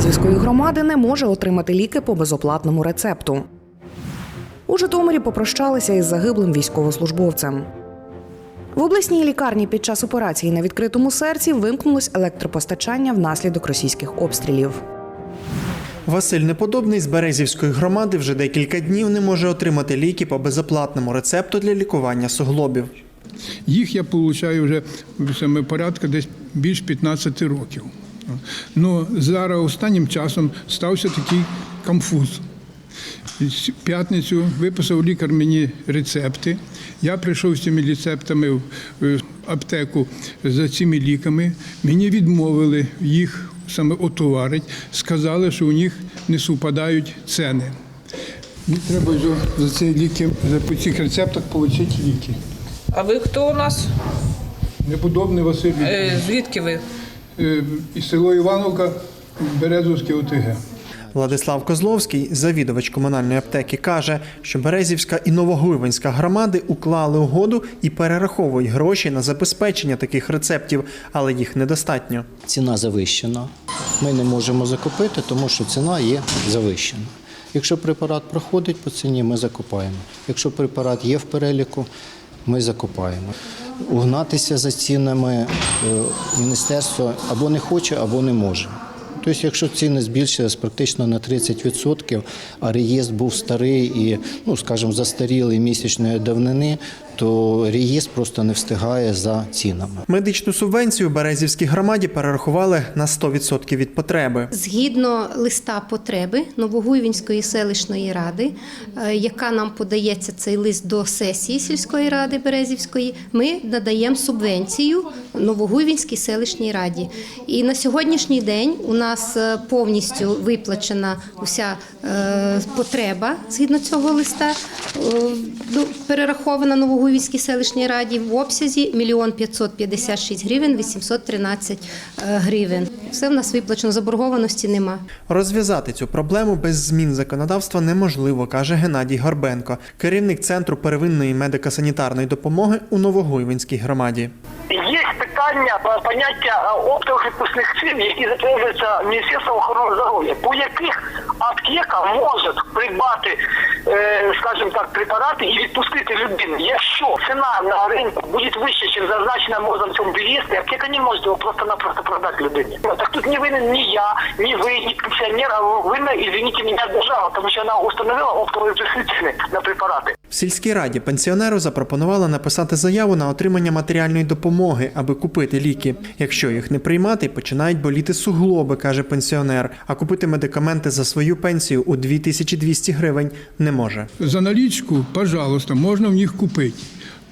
Березівської громади не може отримати ліки по безоплатному рецепту. У Житомирі попрощалися із загиблим військовослужбовцем. В обласній лікарні під час операції на відкритому серці вимкнулось електропостачання внаслідок російських обстрілів. Василь Неподобний з Березівської громади вже декілька днів не може отримати ліки по безоплатному рецепту для лікування суглобів. Їх я отримую вже саме порядка десь більш 15 років. Ну, зараз останнім часом стався такий конфуз. В п'ятницю виписав лікар мені рецепти. Я прийшов з цими рецептами в аптеку за цими ліками. Мені відмовили їх саме отоварить, сказали, що у них не супадають ціни. Мені треба за, за ці ліки, за по цих рецептах отримати ліки. А ви хто у нас? Неподобний Василь Е, звідки ви? Е, із село Івановка, Березовське ОТГ. Владислав Козловський, завідувач комунальної аптеки, каже, що Березівська і Новогуйвинська громади уклали угоду і перераховують гроші на забезпечення таких рецептів, але їх недостатньо. ціна завищена. Ми не можемо закупити, тому що ціна є завищена. Якщо препарат проходить по ціні, ми закупаємо. Якщо препарат є в переліку, ми закупаємо. Угнатися за цінами е, міністерство або не хоче, або не може. Тобто, якщо ціни збільшились практично на 30%, а реєстр був старий і, ну скажімо, застарілий місячної давнини, то реєстр просто не встигає за цінами. Медичну субвенцію Березівській громаді перерахували на 100% від потреби. Згідно листа потреби Новогуйвінської селищної ради, е, яка нам подається цей лист до сесії сільської ради Березівської, ми надаємо субвенцію Новогуйвінській селищній раді. І на сьогоднішній день у нас е, повністю виплачена уся е, потреба згідно цього листа, ну, перерахована селищній раді в обсязі 1 556 гривень 813 е, гривень. Все в нас виплачено, заборгованості нема. Розв'язати цю проблему без змін законодавства неможливо, каже Геннадій Горбенко, керівник центру первинної медико-санітарної допомоги у Новогуйвинській громаді. Є питання по- поняття е, оптових відпускних цін, які затверджуються Міністерством охорони здоров'я, по яких аптека може придбати, е, скажімо так, препарати і відпустити людину. Якщо ціна на ринку буде вища, ніж зазначена можна в цьому білісті, аптека не може його просто-напросто продати людині. Ну, Так тут не винен ні я, ні ви, ні пенсіонер, а винна, извините мене, держава, тому що вона установила оптові ціни на препарати. В сільській раді пенсіонеру запропонували написати заяву на отримання матеріальної допомоги, аби купити ліки. Якщо їх не приймати, починають боліти суглоби, каже пенсіонер. А купити медикаменти за свою пенсію у 2200 гривень не може. За налічку, пожалуйста, можна в них купити.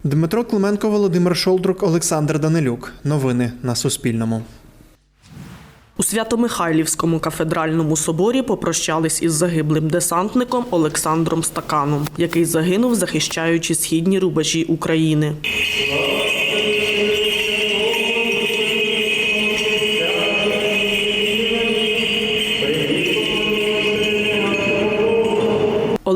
Дмитро Клименко, Володимир Шолдрук, Олександр Данилюк. Новини на Суспільному. У Свято-Михайлівському кафедральному соборі попрощались із загиблим десантником Олександром Стаканом, який загинув, захищаючи східні рубежі України.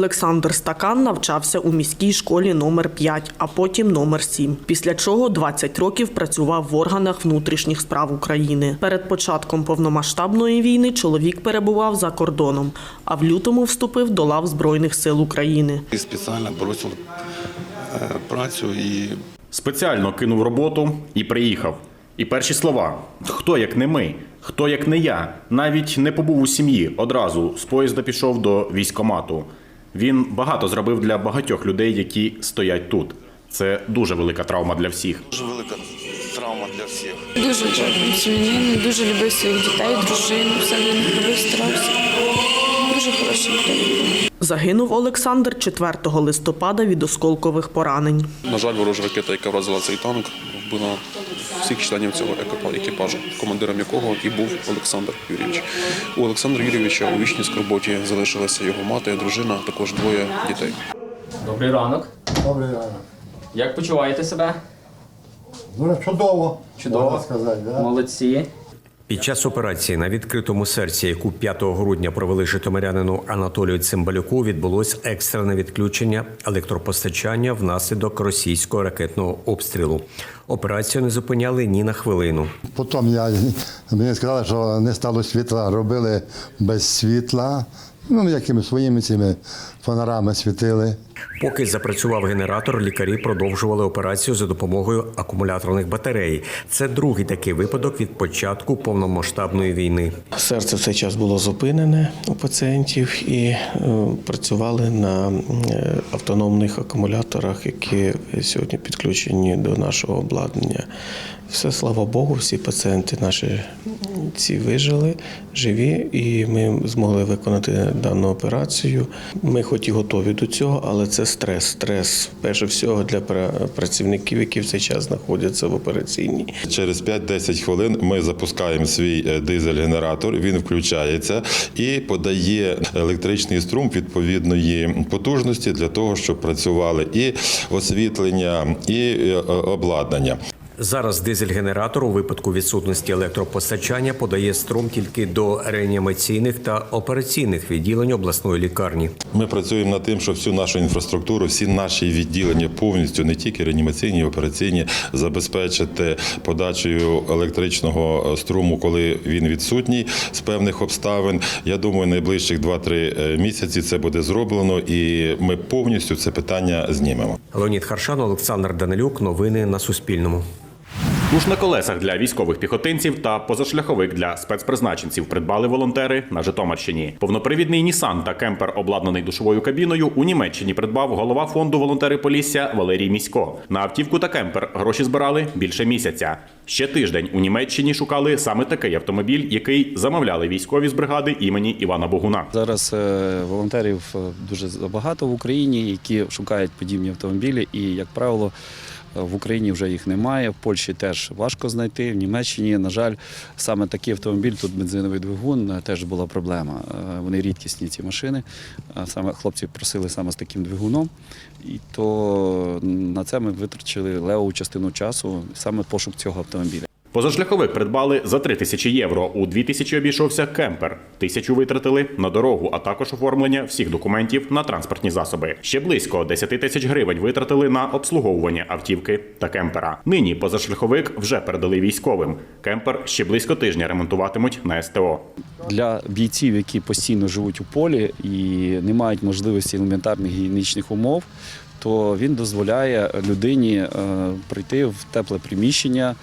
Олександр Стакан навчався у міській школі номер 5, а потім номер 7. Після чого 20 років працював в органах внутрішніх справ України. Перед початком повномасштабної війни чоловік перебував за кордоном, а в лютому вступив до лав Збройних сил України. І спеціально бросив е, працю і Спеціально кинув роботу і приїхав. І перші слова: хто як не ми, хто як не я, навіть не побув у сім'ї. Одразу з поїзда пішов до військомату. Він багато зробив для багатьох людей, які стоять тут. Це дуже велика травма для всіх. дуже велика травма для всіх. Дуже дякую дуже любив своїх дітей, дружину, все для них старався. Дуже хороший людина. Загинув Олександр 4 листопада від осколкових поранень. На жаль, ворожа ракета, яка вразила цей танк, вбила всіх членів цього екіпа- екіпажу, командиром якого і був Олександр Юрійович. У Олександра Юрійовича у вічній скорботі залишилася його мати, дружина, також двоє дітей. Добрий ранок. Добрий ранок. Як почуваєте себе? Ну, чудово, Чудово. сказати. Да? Молодці. Під час операції на відкритому серці, яку 5 грудня провели житомирянину Анатолію Цимбалюку, відбулось екстрене відключення електропостачання внаслідок російського ракетного обстрілу. Операцію не зупиняли ні на хвилину. Потім я, мені сказали, що не стало світла, робили без світла. Ну, якими своїми цими фонарами світили. Поки запрацював генератор, лікарі продовжували операцію за допомогою акумуляторних батарей. Це другий такий випадок від початку повномасштабної війни. Серце в цей час було зупинене у пацієнтів і е, працювали на е, автономних акумуляторах, які сьогодні підключені до нашого обладнання. Все, слава Богу, всі пацієнти наші ці вижили, живі, і ми змогли виконати дану операцію. Ми хоч і готові до цього, але це стрес. Стрес, перше всього, для пра- працівників, які в цей час знаходяться в операційній. Через 5-10 хвилин ми запускаємо свій е, дизель-генератор, він включається і подає електричний струм відповідної потужності для того, щоб працювали і освітлення, і е, обладнання. Зараз дизель-генератор у випадку відсутності електропостачання подає струм тільки до реанімаційних та операційних відділень обласної лікарні. Ми працюємо над тим, щоб всю нашу інфраструктуру, всі наші відділення повністю, не тільки реанімаційні, операційні, забезпечити подачею електричного струму, коли він відсутній з певних обставин. Я думаю, найближчих 2-3 місяці це буде зроблено, і ми повністю це питання знімемо. Леонід Харшан, Олександр Данилюк. Новини на Суспільному. Куш на колесах для військових піхотинців та позашляховик для спецпризначенців придбали волонтери на Житомирщині. Повнопривідний Нісан та кемпер, обладнаний душовою кабіною, у Німеччині придбав голова фонду волонтери Полісся Валерій Місько. На автівку та кемпер гроші збирали більше місяця. Ще тиждень у Німеччині шукали саме такий автомобіль, який замовляли військові з бригади імені Івана Богуна. Зараз е, волонтерів е, дуже багато в Україні, які шукають подібні автомобілі, і, як правило, в Україні вже їх немає. В Польщі теж важко знайти. В Німеччині, на жаль, саме такий автомобіль, тут бензиновий двигун, е, теж була проблема. Е, Вони рідкісні ці машини. Е, Саме хлопці просили саме з таким двигуном. І то на це ми витрачили леву частину часу, саме пошук цього автомобіля. Позашляховик придбали за 3 тисячі євро. У 2 тисячі обійшовся кемпер. Тисячу витратили на дорогу, а також оформлення всіх документів на транспортні засоби. Ще близько 10 тисяч гривень витратили на обслуговування автівки та кемпера. Нині позашляховик вже передали військовим. Кемпер ще близько тижня ремонтуватимуть на СТО. для бійців, які постійно живуть у полі і не мають можливості елементарних гігієнічних умов, то він дозволяє людині е, прийти в тепле приміщення,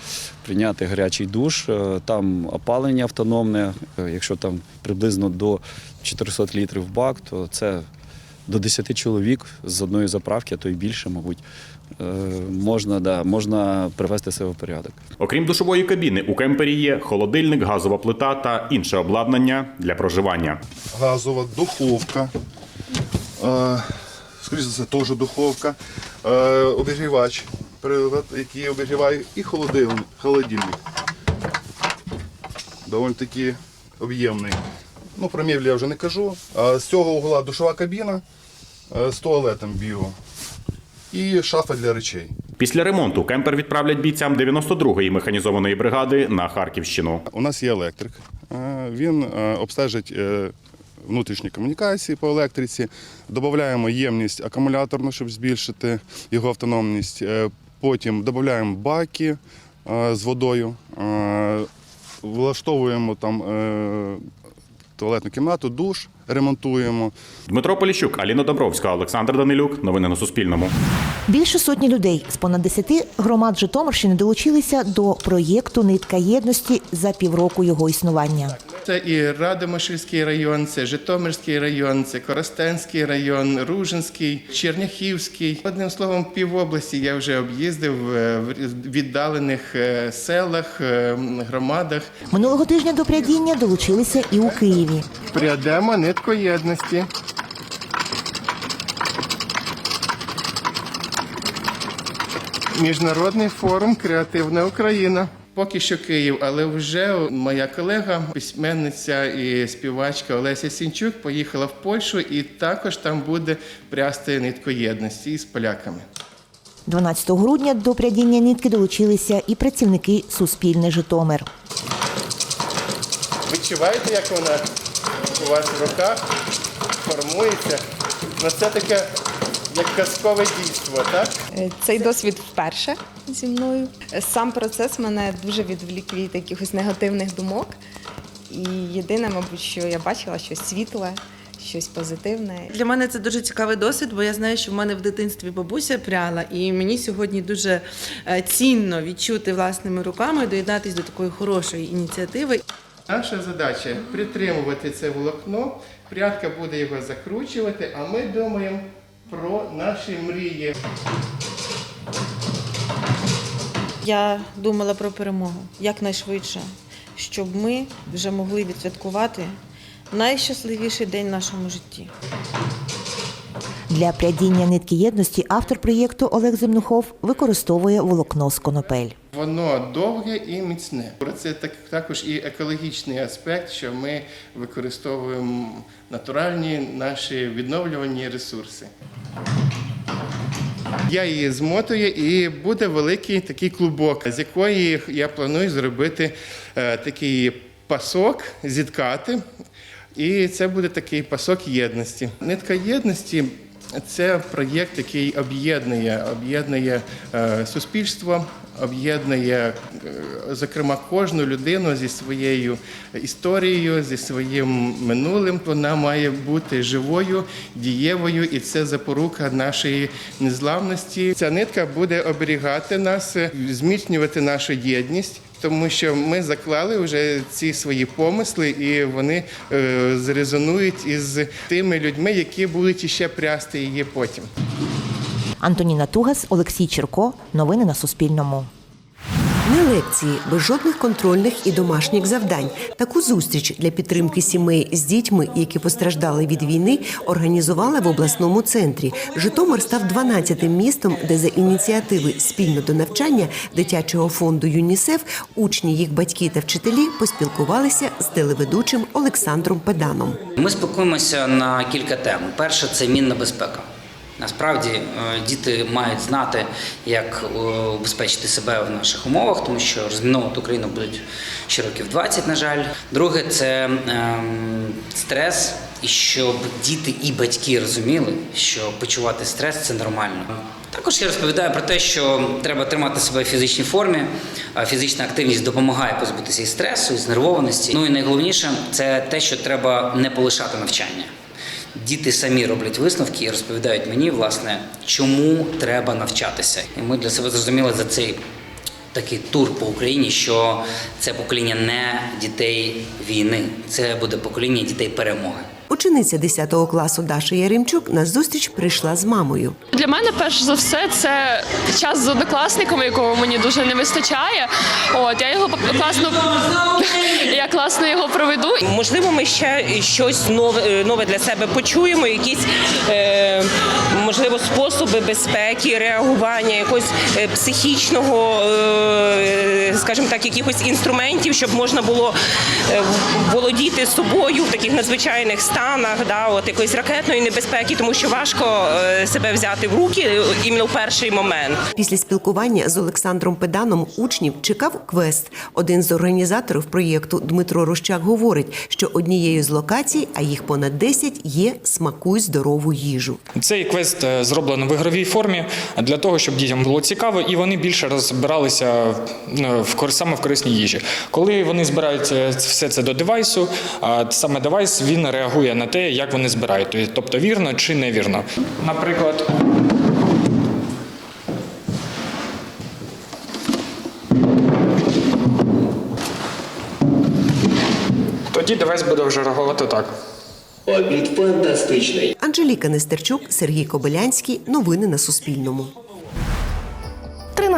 прийняти гарячий душ, е, там опалення автономне. Е, Якщо там приблизно до 400 літрів бак, то це до 10 чоловік з одної заправки, а то й більше, мабуть, можна, да, можна привести себе в порядок. Окрім душової кабіни, у кемпері є холодильник, газова плита та інше обладнання для проживання. газова духовка. Скоріше за все, теж духовка. Е, обігрівач, прилад, який обігріває, і холодильник. Доволі таки об'ємний. Ну, про мебель я вже не кажу. А з цього угла душова кабіна е, з туалетом біо. І шафа для речей. Після ремонту кемпер відправлять бійцям 92-ї механізованої бригади на Харківщину. У нас є електрик. Е, Він обстежить внутрішні комунікації по електриці. Додаємо ємність акумуляторну, щоб збільшити його автономність. Е, Потім додаємо баки е, з водою, е, влаштовуємо там туалетну кімнату, душ, ремонтуємо. Дмитро Поліщук, Аліна Добровська, Олександр Данилюк. Новини на Суспільному. Більше сотні людей з понад 10 громад Житомирщини долучилися до проєкту Нитка єдності за півроку його існування. Це і Радомишльський район, це Житомирський район, це Коростенський район, Ружинський, Черняхівський. Одним словом, пів області я вже об'їздив е, в віддалених е, селах, е, громадах. Минулого тижня до прядіння долучилися і у Києві. Прядемо нитку єдності. Міжнародний форум Креативна Україна. Поки що Київ, але вже моя колега, письменниця і співачка Олеся Сінчук поїхала в Польщу і також там буде прясти нитку єдності із поляками. 12 грудня до прядіння нитки долучилися і працівники Суспільне Житомир. відчуваєте, як вона у вас в руках формується? Ну це таке як казкове дійство, так? Е, Цей досвід вперше зі мною. Сам процес мене дуже відвлік від якихось негативних думок. І єдине, мабуть, що я бачила щось світле, щось позитивне. Для мене це дуже цікавий досвід, бо я знаю, що в мене в дитинстві бабуся пряла, і мені сьогодні дуже е, цінно відчути власними руками, доєднатися до такої хорошої ініціативи. Наша задача притримувати це волокно, прядка буде його закручувати, а ми думаємо про наші мрії. Я думала про перемогу якнайшвидше, щоб ми вже могли відсвяткувати найщасливіший день в нашому житті. Для прядіння нитки єдності автор проєкту Олег Земнухов використовує волокно з конопель. Воно довге і міцне. Це так, також і екологічний аспект, що ми використовуємо натуральні наші відновлювані ресурси. Я її змотую і буде великий такий клубок, з якої я планую зробити е, такий пасок, зіткати. І це буде такий пасок єдності. Нитка єдності це проєкт, який об'єднує, об'єднує е, суспільство, об'єднує, е, зокрема, кожну людину зі своєю історією, зі своїм минулим. Вона має бути живою, дієвою, і це запорука нашої незламності. Ця нитка буде оберігати нас, зміцнювати нашу єдність. Тому що ми заклали вже ці свої помисли, і вони е, зрезонують із тими людьми, які будуть іще прясти її потім. Антоніна Тугас, Олексій Черко. Новини на Суспільному. Не лекції, без жодних контрольних і домашніх завдань. Таку зустріч для підтримки сімей з дітьми, які постраждали від війни, організували в обласному центрі. Житомир став 12-тим містом, де за ініціативи спільно до навчання дитячого фонду ЮНІСЕФ учні, їх батьки та вчителі поспілкувалися з телеведучим Олександром Педаном. Ми спілкуємося на кілька тем. Перше це мінна безпека. Насправді е, діти мають знати, як е, убезпечити себе в наших умовах, тому що розміновувати Україну будуть ще років 20, на жаль. Друге це ем, стрес, і щоб діти і батьки розуміли, що почувати стрес це нормально. Також я розповідаю про те, що треба тримати себе в фізичній формі. Фізична активність допомагає позбутися і стресу, і знервованості. Ну і найголовніше це те, що треба не полишати навчання. Діти самі роблять висновки і розповідають мені, власне, чому треба навчатися. І ми для себе зрозуміли за цей такий тур по Україні, що це покоління не дітей війни, це буде покоління дітей перемоги. Учениця 10 класу Даша Яремчук на зустріч прийшла з мамою. Для мене перш за все це час з однокласниками, якого мені дуже не вистачає. От я його класно я класно його проведу. Можливо, ми ще щось нове, нове для себе почуємо, якісь е, можливо способи безпеки, реагування, якогось е, психічного, е, скажімо так, якихось інструментів, щоб можна було е, володіти собою в таких надзвичайних станах, да, от якоїсь ракетної небезпеки, тому що важко е, себе взяти в руки е, іменно в перший момент. Після спілкування з Олександром Педаном учнів чекав квест. Один з організаторів проєкту Дмитро Рощак говорить, що однією з локацій, а їх понад 10, є смакуй здорову їжу. Цей квест е, зроблено в ігровій формі для того, щоб дітям було цікаво, і вони більше розбиралися в саме в корисній їжі. Коли вони збирають все це до девайсу, а саме девайс він реагує на те, як вони збирають, тобто вірно чи невірно. Наприклад. Тоді девайс буде вже реагувати так. Обід фантастичний. Анжеліка Нестерчук, Сергій Кобилянський. Новини на Суспільному.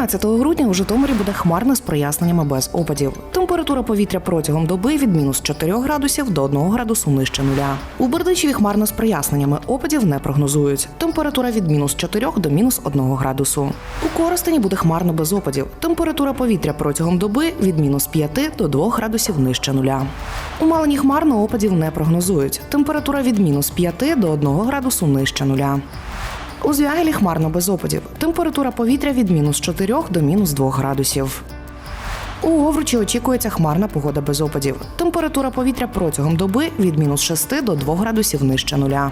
13 грудня у Житомирі буде хмарно з проясненнями без опадів. Температура повітря протягом доби від мінус 4 градусів до 1 градусу нижче нуля. У Бердичеві хмарно з проясненнями опадів не прогнозують. Температура від мінус 4 до мінус 1 градусу. У Коростені буде хмарно без опадів. Температура повітря протягом доби від мінус 5 до 2 градусів нижче нуля. У Малині хмарно опадів не прогнозують. Температура від мінус 5 до 1 градусу нижче нуля. У Звягелі хмарно без опадів. Температура повітря від мінус 4 до мінус 2 градусів. У Овручі очікується хмарна погода без опадів. Температура повітря протягом доби від мінус 6 до 2 градусів нижче нуля.